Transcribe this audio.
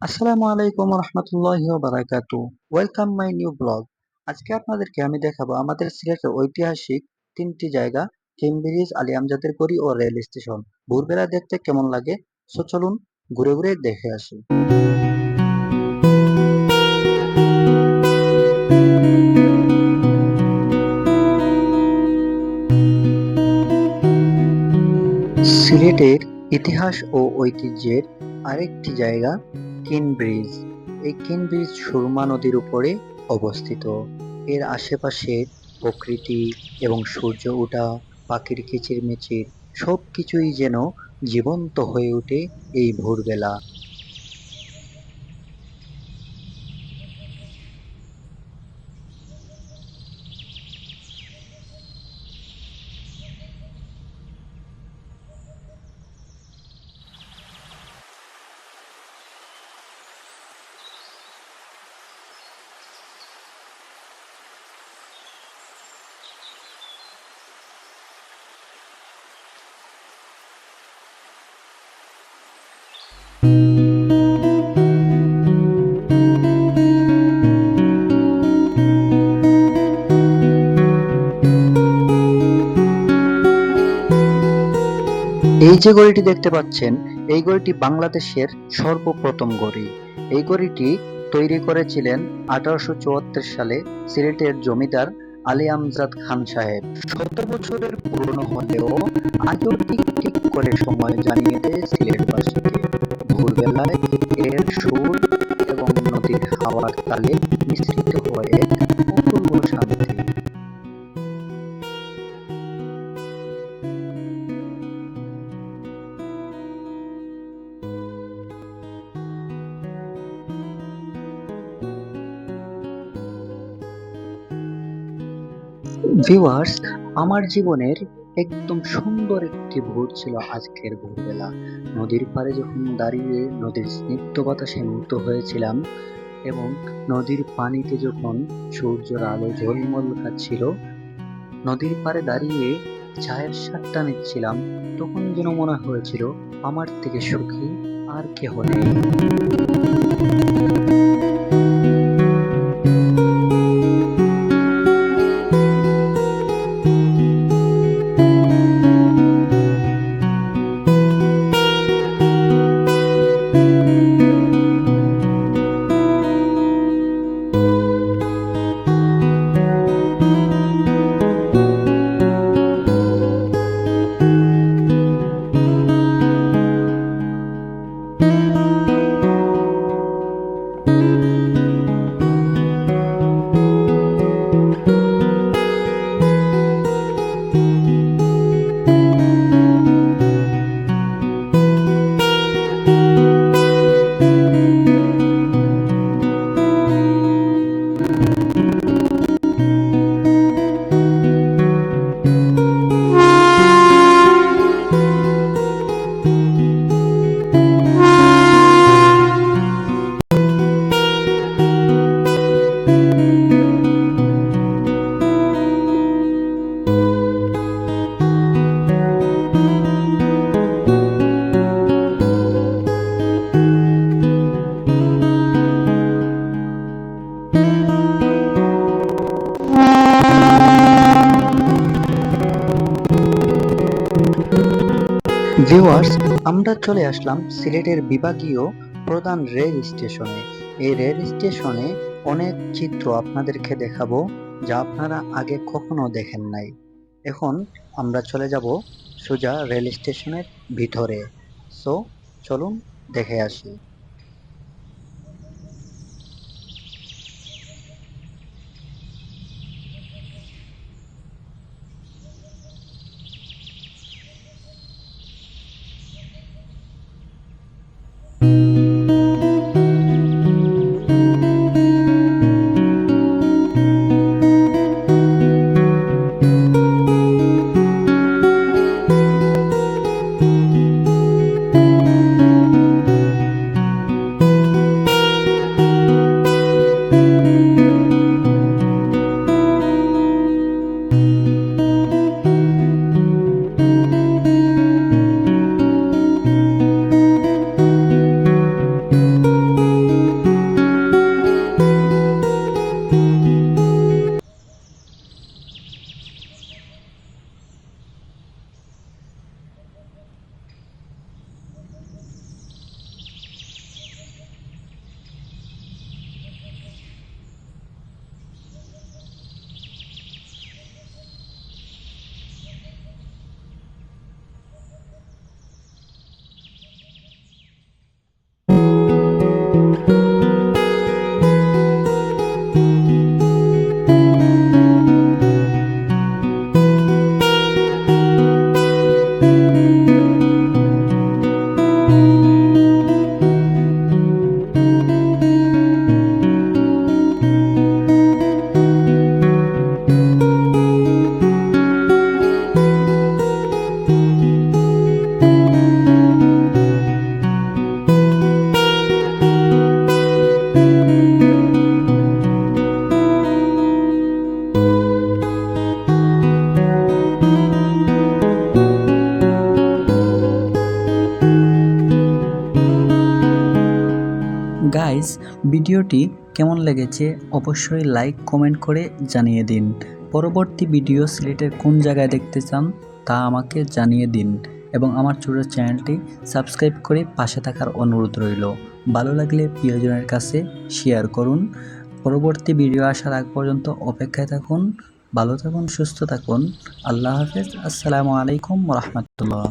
আসসালামু আলাইকুম রহমতুল্লাহি বারাকাতু ওয়েলকাম মাই নিউ ব্লগ আজকে আপনাদেরকে আমি দেখাবো আমাদের সিলেটের ঐতিহাসিক তিনটি জায়গা কেমব্রিজ আলী আমজাদের গড়ি ও রেল স্টেশন ভোরবেলা দেখতে কেমন লাগে? সো চলুন ঘুরে ঘুরে দেখে আসি। সিলেটের ইতিহাস ও ঐতিহ্যের আরেকটি জায়গা কিন ব্রিজ এই কিন ব্রিজ সুরমা নদীর উপরে অবস্থিত। এর আশেপাশে প্রকৃতি এবং সূর্য ওঠা পাখির কিচিরমিচির সব কিছুই যেন জীবন্ত হয়ে ওঠে এই ভোরবেলা। এই যে গড়িটি দেখতে পাচ্ছেন, এই গড়িটি বাংলাদেশের সর্বপ্রথম গড়ি এই গড়িটি তৈরি করেছিলেন আঠারোশো চুয়াত্তর সালে সিলেটের জমিদার আলী আমজাদ খান সাহেব। শত বছরের পুরনো হলেও আজও টিক টিক করে সময় জানিয়ে দেয় সিলেটবাসীকে ভোরবেলায় এর সুর এবং নদীর হাওয়ার তালে মিশ্রিত ভিউয়ার্স আমার জীবনের একদম সুন্দর একটি ভোর ছিল আজকের ভোরবেলা। নদীর পাড়ে যখন দাঁড়িয়ে নদীর স্নিগ্ধ বাতাসে মুক্ত হয়েছিলাম এবং নদীর পানিতে যখন সূর্যের আলো ঝলমল খাচ্ছিল নদীর পাড়ে দাঁড়িয়ে চায়ের স্বাদটা নিচ্ছিলাম, তখন যেন মনে হয়েছিল আমার থেকে সুখী আর কেহ নেই। ভিউয়ার্স আমরা চলে আসলাম সিলেটের বিভাগীয় প্রধান রেল স্টেশনে। এই রেল স্টেশনে অনেক চিত্র আপনাদেরকে দেখাবো যা আপনারা আগে কখনো দেখেন নাই। এখন আমরা চলে যাব সোজা রেল স্টেশনের ভিতরে। সো চলুন দেখে আসি। গাইস ভিডিওটি কেমন লেগেছে অবশ্যই লাইক কমেন্ট করে জানিয়ে দিন। পরবর্তী ভিডিও সিলেটের কোন জায়গায় দেখতে চান, তা আমাকে জানিয়ে দিন এবং আমার ছোট চ্যানেলটি সাবস্ক্রাইব করে পাশে থাকার অনুরোধ রইল। ভালো লাগলে প্রিয়জনের কাছে শেয়ার করুন। পরবর্তী ভিডিও আসার আগ পর্যন্ত অপেক্ষায় থাকুন, ভালো থাকুন, সুস্থ থাকুন। আল্লাহ হাফেজ, আসসালামু আলাইকুম রহমতুল্লাহ।